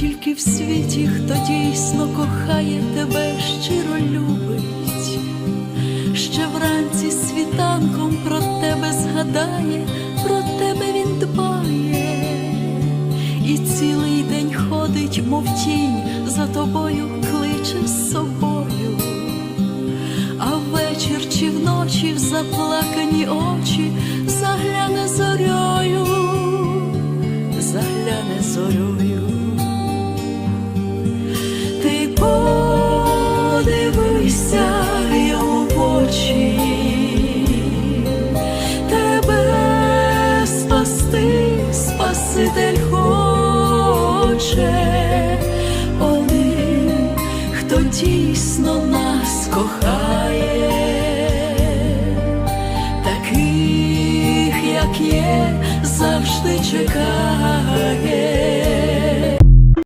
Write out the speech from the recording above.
тільки в світі, хто дійсно кохає тебе, щиро любить, ще вранці світанком про тебе згадає, про тебе він дбає, і цілий день ходить, мов тінь, за тобою кличе з собою. А ввечір чи вночі в заплакані очі загляне зорьою, загляне зорьою. Спасти, Спаситель хоче, один, хто дійсно нас кохає, таких, як є, завжди чекає.